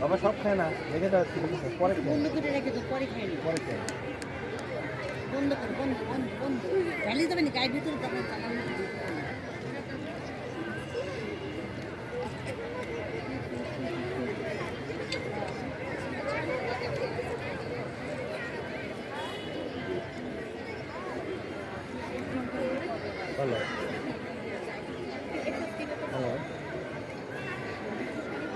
বাবা সব খায় না রেখে দাও আছে পরে বন্ধ করে রেখে তো পরে খাই পরে খায়। বন্ধ কর বন্ধ বন্ধ বন্ধ। চালিয়ে যাবে না গায়ের ভিতরে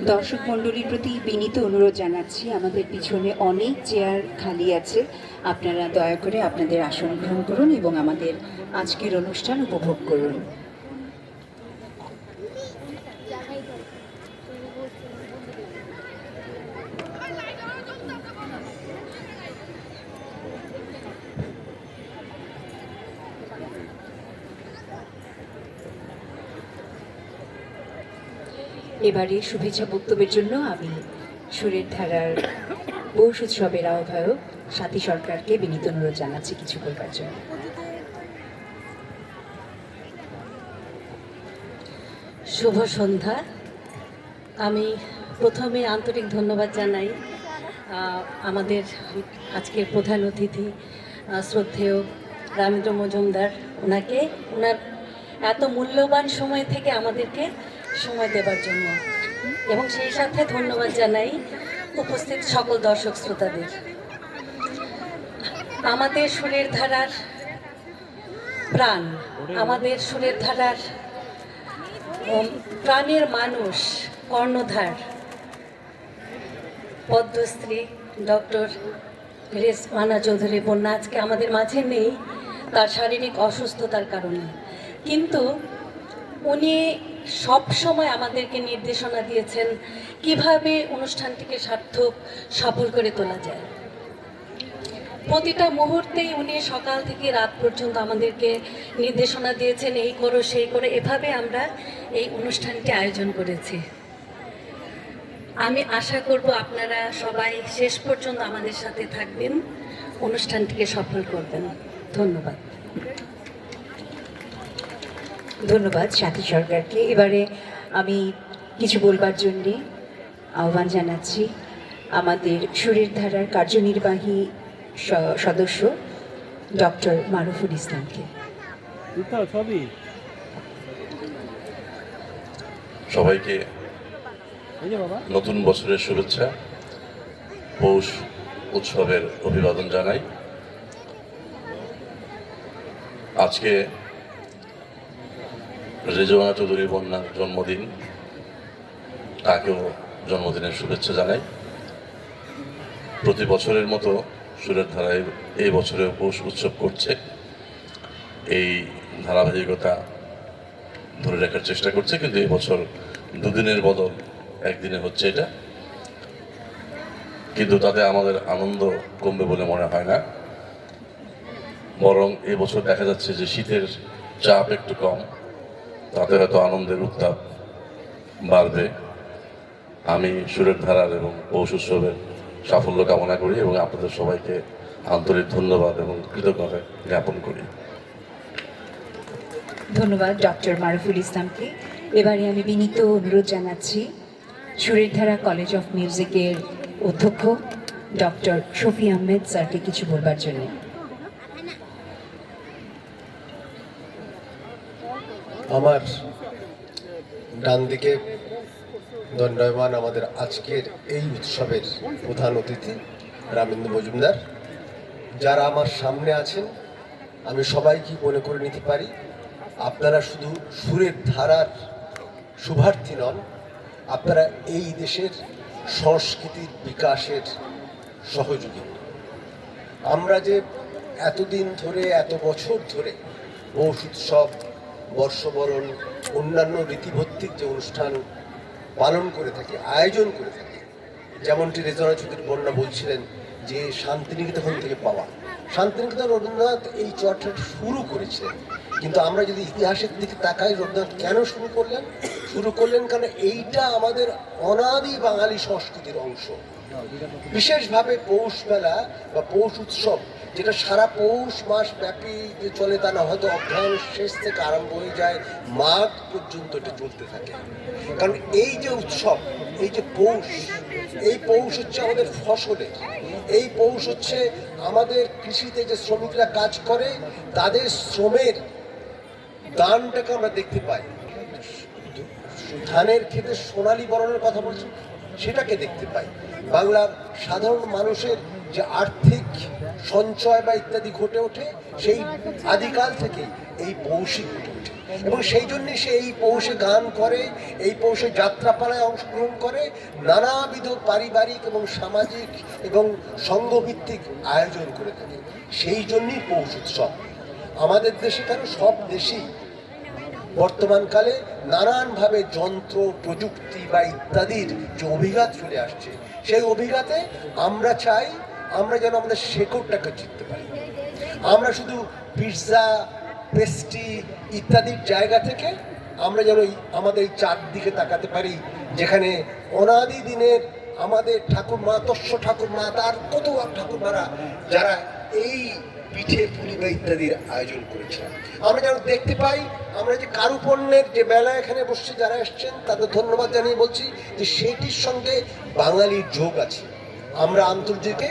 দর্শক মণ্ডলীর প্রতি বিনীত অনুরোধ জানাচ্ছি, আমাদের পিছনে অনেক চেয়ার খালি আছে। আপনারা দয়া করে আপনাদের আসন গ্রহণ করুন এবং আমাদের আজকের অনুষ্ঠান উপভোগ করুন। এবারে শুভেচ্ছা বক্তব্যের জন্য আমি সুরের ধারার পৌষ উৎসবের আহ্বায়ক সাথী সরকারকে বিনীত অনুরোধ জানাচ্ছি কিছু বলবার জন্য। শুভ সন্ধ্যা। আমি প্রথমে আন্তরিক ধন্যবাদ জানাই আমাদের আজকের প্রধান অতিথি শ্রদ্ধেয় রামেন্দ্র মজুমদার। ওনাকে, ওনার এত মূল্যবান সময় থেকে আমাদেরকে সময় দেবার জন্য। এবং সেই সাথে ধন্যবাদ জানাই উপস্থিত সকল দর্শক শ্রোতাদের। আমাদের সুরের ধারার প্রাণ, আমাদের সুরের ধারার প্রাণের মানুষ, কর্ণধার, পদ্মশ্রী ডক্টর রেসমানা চৌধুরী বন্যা আজকে আমাদের মাঝে নেই, তার শারীরিক অসুস্থতার কারণে। কিন্তু উনি সব সময় আমাদেরকে নির্দেশনা দিয়েছেন কীভাবে অনুষ্ঠানটিকে সার্থক, সফল করে তোলা যায়। প্রতিটা মুহূর্তেই উনি সকাল থেকে রাত পর্যন্ত আমাদেরকে নির্দেশনা দিয়েছেন, এই করো, সেই করো, এভাবে আমরা এই অনুষ্ঠানটি আয়োজন করেছি। আমি আশা করব আপনারা সবাই শেষ পর্যন্ত আমাদের সাথে থাকবেন, অনুষ্ঠানটিকে সফল করবেন। ধন্যবাদ। ধন্যবাদ সাথী সরকারকে। এবারে আমি কিছু বলবার জন্যে আহ্বান জানাচ্ছি আমাদের সুরের ধারার কার্যনির্বাহী স- সদস্য ডক্টর মারুফুল ইসলামকে। সবাইকে বাবা। নতুন বছরের শুভেচ্ছা পৌষ উৎসবের অভিবাদন জানাই। আজকে রেজওয়ানা চৌধুরী বন্যার জন্মদিন, তাকেও জন্মদিনের শুভেচ্ছা জানাই। প্রতি বছরের মতো সুরের ধারায় এই বছরে পৌষ উৎসব করছে। এই ধারাবাহিকতা ধরে রাখার চেষ্টা করছে, কিন্তু এই বছর দুদিনের বদল একদিনে হচ্ছে এটা। কিন্তু তাতে আমাদের আনন্দ কমবে বলে মনে হয় না। বরং এই বছর দেখা যাচ্ছে যে শীতের চাপ একটু কম। তাতে হয়তো আনন্দের উত্তাপ বাড়বে। আমি সুরের ধারার এবং পৌষ উৎসবের সাফল্য কামনা করি এবং আপনাদের সবাইকে আন্তরিক ধন্যবাদ এবং কৃতজ্ঞতা জ্ঞাপন করি। ধন্যবাদ ডক্টর মারুফুল ইসলামকে। এবারে আমি বিনীত অনুরোধ জানাচ্ছি, সুরের ধারা কলেজ অফ মিউজিকের অধ্যক্ষ ডক্টর শফি আহমেদ স্যারকে কিছু বলবার জন্য। আমার ডান দিকে দণ্ডায়মান আমাদের আজকের এই উৎসবের প্রধান অতিথি রামেন্দ্র মজুমদার, যারা আমার সামনে আছেন, আমি সবাইকে মনে করে নিতে পারি, আপনারা শুধু সুরের ধারার শুভার্থী নন, আপনারা এই দেশের সংস্কৃতির বিকাশের সহযোগী। আমরা যে এতদিন ধরে, এত বছর ধরে, পৌষ উৎসব বর্ষবরণ, অন্যান্য রীতিভিত্তিক যে অনুষ্ঠান পালন করে থাকে, আয়োজন করে থাকি, যেমনটি রেজনা চৌধুরী বন্যা বলছিলেন যে শান্তিনিকেতন থেকে পাওয়া। শান্তিনিকেতন রবীন্দ্রনাথ এই চর্চাটা শুরু করেছিলেন। কিন্তু আমরা যদি ইতিহাসের দিকে তাকাই, রবীন্দ্রনাথ কেন শুরু করলেন? শুরু করলেন কারণ এইটা আমাদের অনাদি বাঙালি সংস্কৃতির অংশ। বিশেষভাবে পৌষ মেলা বা পৌষ উৎসব যেটা সারা পৌষ মাস ব্যাপী যে চলে তা না, হয়তো অধ্যয়ন শেষ থেকে আরম্ভ হয়ে যায়, মাঘ পর্যন্ত এটা চলতে থাকে। কারণ এই যে উৎসব, এই যে পৌষ, এই পৌষ হচ্ছে আমাদের ফসলের এই পৌষ হচ্ছে আমাদের কৃষিতে যে শ্রমিকরা কাজ করে, তাদের শ্রমের দানটাকে আমরা দেখতে পাই। ধানের ক্ষেতে সোনালী বরণের কথা বলছি, সেটাকে দেখতে পাই। বাংলার সাধারণ মানুষের যে আর্থিক সঞ্চয় বা ইত্যাদি ঘটে ওঠে, সেই আদিকাল থেকেই এই পৌষিক ঘটে ওঠে। এবং সেই জন্য সে এই পৌষে গান করে, এই পৌষে যাত্রাপালায় অংশগ্রহণ করে, নানাবিধ পারিবারিক এবং সামাজিক এবং সংঘভিত্তিক আয়োজন করে থাকে। সেই জন্যই পৌষ উৎসব। আমাদের দেশে কেন সব দেশেই বর্তমানকালে নানানভাবে যন্ত্র, প্রযুক্তি বা ইত্যাদির যে অভিঘাত চলে আসছে, সেই অভিঘাতে আমরা চাই আমরা যেন আমাদের শেকড়টাকে চিনতে পারি। আমরা শুধু পিৎজা পেস্ট্রি ইত্যাদির জায়গা থেকে আমরা যেন আমাদের চারদিকে তাকাতে পারি, যেখানে অনাদি দিনের আমাদের ঠাকুরমা, তস্য ঠাকুরমা, তার কত ঠাকুরমারা যারা এই পিঠে পুলি বা ইত্যাদির আয়োজন করেছেন। আমরা যেন দেখতে পাই, আমরা যে কারুপণ্যের যে মেলা এখানে বসছে, যারা এসছেন, তাদের ধন্যবাদ জানিয়ে বলছি যে সেটির সঙ্গে বাঙালির যোগ আছে। আমরা আন্তর্জাতিকে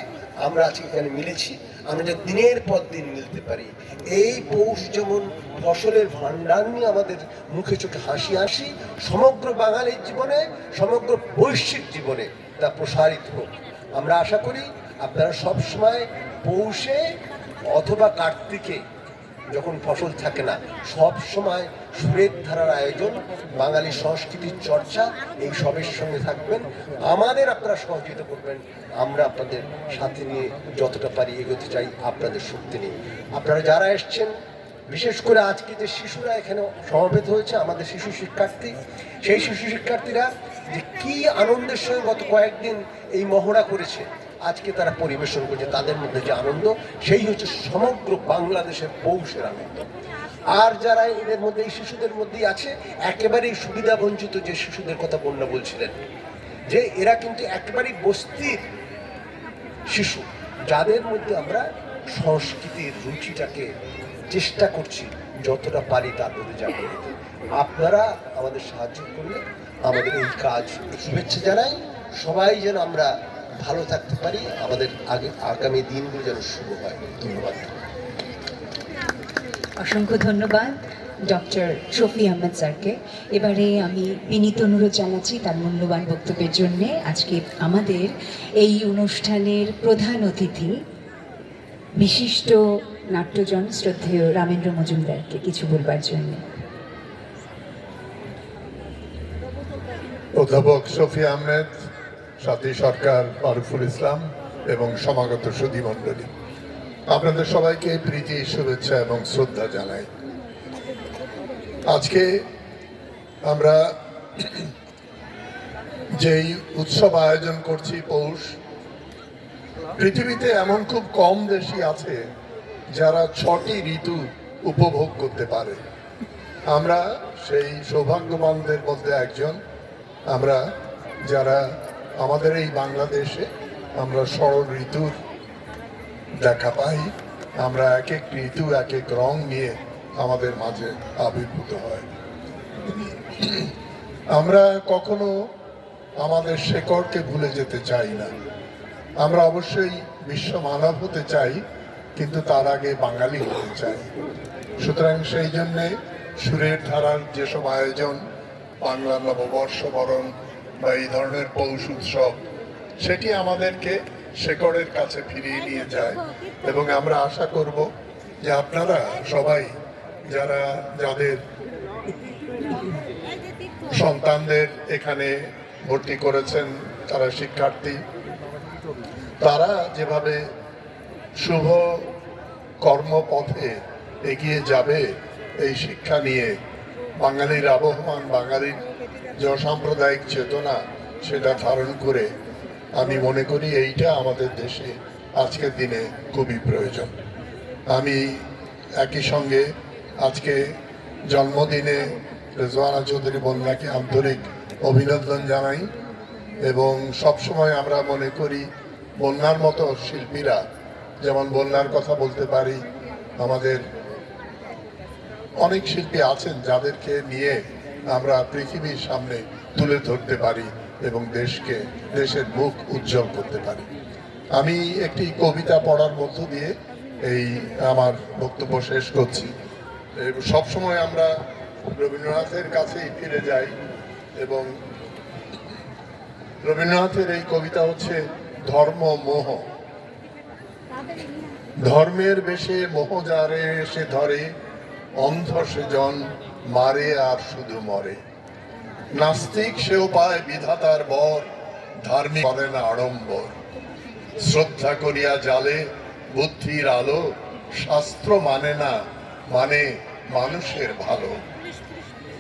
আমরা আজকে এখানে মিলেছি, আমরা যে দিনের পর দিন মিলতে পারি। এই পৌষ যেমন ফসলের ভাণ্ডার নিয়ে আমাদের মুখে চোখে হাসি হাসি সমগ্র বাঙালির জীবনে, সমগ্র বৈশ্বিক জীবনে তা প্রসারিত হোক। আমরা আশা করি আপনারা সব সময় পৌষে অথবা কার্তিকে যখন ফসল থাকে না, সব সময় সুরের ধারার আয়োজন বাঙালি সংস্কৃতির চর্চা, এই সবের সঙ্গে থাকবেন। আমাদের আপনারা সহযোগিতা করবেন। আমরা আপনাদের সাথে নিয়ে যতটা পারি এগোতে চাই, আপনাদের শক্তি নিয়ে। আপনারা যারা এসছেন, বিশেষ করে আজকে যে শিশুরা এখানে সমবেত হয়েছে, আমাদের শিশু শিক্ষার্থী, সেই শিশু শিক্ষার্থীরা যে কি আনন্দের সঙ্গে গত কয়েকদিন এই মহড়া করেছে, আজকে তারা পরিবেশন করছে, তাদের মধ্যে যে আনন্দ, সেই হচ্ছে সমগ্র বাংলাদেশের পৌষের আনন্দ। আর যারা এদের মধ্যে, এই শিশুদের মধ্যেই আছে, একেবারেই সুবিধা বঞ্চিত যে শিশুদের কথা বন্যা বলছিলেন, যে এরা কিন্তু একেবারেই বস্তির শিশু, যাদের মধ্যে আমরা সংস্কৃতির রুচিটাকে চেষ্টা করছি যতটা পারি তার মধ্যে যাব। আপনারা আমাদের সাহায্য করলে আমাদের এই কাজ শুভেচ্ছা জানাই। সবাই যেন আমরা ভালো থাকতে পারি, আমাদের আগে আগামী দিনগুলো যেন শুভ হয়। ধন্যবাদ। অসংখ্য ধন্যবাদ। ডক্টর শফি আহমেদ স্যারকে। এবারে আমি বিনীত অনুরোধ জানাচ্ছি তার মূল্যবান বক্তব্যের জন্যে আজকে আমাদের এই অনুষ্ঠানের প্রধান অতিথি, বিশিষ্ট নাট্যজন শ্রদ্ধেয় রামেন্দ্র মজুমদারকে কিছু বলবার জন্য। অধ্যাপক শফি আহমেদ, সাথী সরকার মারুফুল ইসলাম এবং সমাগত সুধী মণ্ডলী। আপনাদের সবাইকে প্রীতি, শুভেচ্ছা এবং শ্রদ্ধা জানাই। আজকে আমরা যেই উৎসব আয়োজন করছি পৌষ, পৃথিবীতে এমন খুব কম দেশই আছে যারা ছটি ঋতু উপভোগ করতে পারে। আমরা সেই সৌভাগ্যবানদের মধ্যে একজন। আমরা যারা আমাদের এই বাংলাদেশে আমরা ষড় ঋতুর দেখা পাই, আমরা এক এক ঋতু, এক এক রং নিয়ে আমাদের মাঝে আবির্ভূত হয়। আমরা কখনো আমাদের শেকড়কে ভুলে যেতে চাই না। আমরা অবশ্যই বিশ্ব মানব হতে চাই, কিন্তু তার আগে বাঙালি হতে চাই। সুতরাং সেই জন্যে সুরের ধারার যেসব আয়োজন, বাংলা নববর্ষ বরণ বা এই ধরনের পৌষ উৎসব, সেটি আমাদেরকে শেকড়ের কাছে ফিরিয়ে নিয়ে যায়। এবং আমরা আশা করব যে আপনারা সবাই যারা যাদের সন্তানদের এখানে ভর্তি করেছেন তারা শিক্ষার্থী। তারা যেভাবে শুভ কর্মপথে এগিয়ে যাবে এই শিক্ষা নিয়ে, বাঙালির আবহমান, বাঙালির যে অসাম্প্রদায়িক চেতনা সেটা ধারণ করে, আমি মনে করি এইটা আমাদের দেশে আজকের দিনে খুবই প্রয়োজন। আমি একই সঙ্গে আজকে জন্মদিনে রেজওয়ানা চৌধুরী বন্যাকে আন্তরিক অভিনন্দন জানাই এবং সবসময় আমরা মনে করি বন্যার মতো শিল্পীরা, যেমন বন্যার কথা বলতে পারি, আমাদের অনেক শিল্পী আছেন যাদেরকে নিয়ে আমরা পৃথিবীর সামনে তুলে ধরতে পারি এবং দেশকে, দেশের মুখ উজ্জ্বল করতে পারি। আমি একটি কবিতা পড়ার মধ্য দিয়ে এই আমার বক্তব্য শেষ করছি। সব সময় আমরা রবীন্দ্রনাথের কাছেই ফিরে যাই এবং রবীন্দ্রনাথের এই কবিতা হচ্ছে ধর্ম মোহ। ধর্মের বেশে মোহজারে এসে ধরে, অন্ধ সেজন মারে আর শুধু মরে। নাস্তিক সেও পায় বিধাতার বর, ধার্মিক করে না আড়ম্বর। শ্রদ্ধা করিয়া জালে বুদ্ধির আলো, শাস্ত্র মানে না মানে মানুষের ভালো।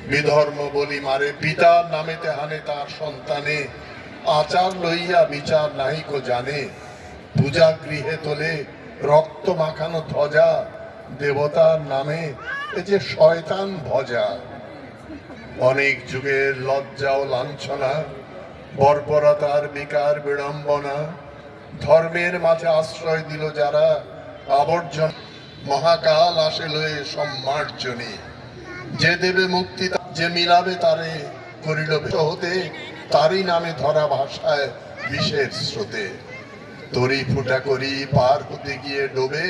বিধর্ম বলি মারে, পিতার নামেতে হানে তার সন্তানে। আচার লইয়া বিচার নাহিকো জানে। পূজা গৃহে তোলে, রক্ত মাখানো ধ্বজা দেবতার নামে। এ যে শয়তান ভজা। অনেক যুগের লজ্জা ও লাঞ্ছনা, বর্বরতার বিকার বিড়ম্বনা। ধর্মের মাঝে আশ্রয় দিল যারা আবর্জন মহাকাল আসে লয়ে সম্মার্জনী। যে দেবে মুক্তি, যে মিলাবে তারে করিল হতে তারই নামে ধরা ভাষায় বিষের স্রোতে। তরি ফুটা করি পার হতে গিয়ে ডোবে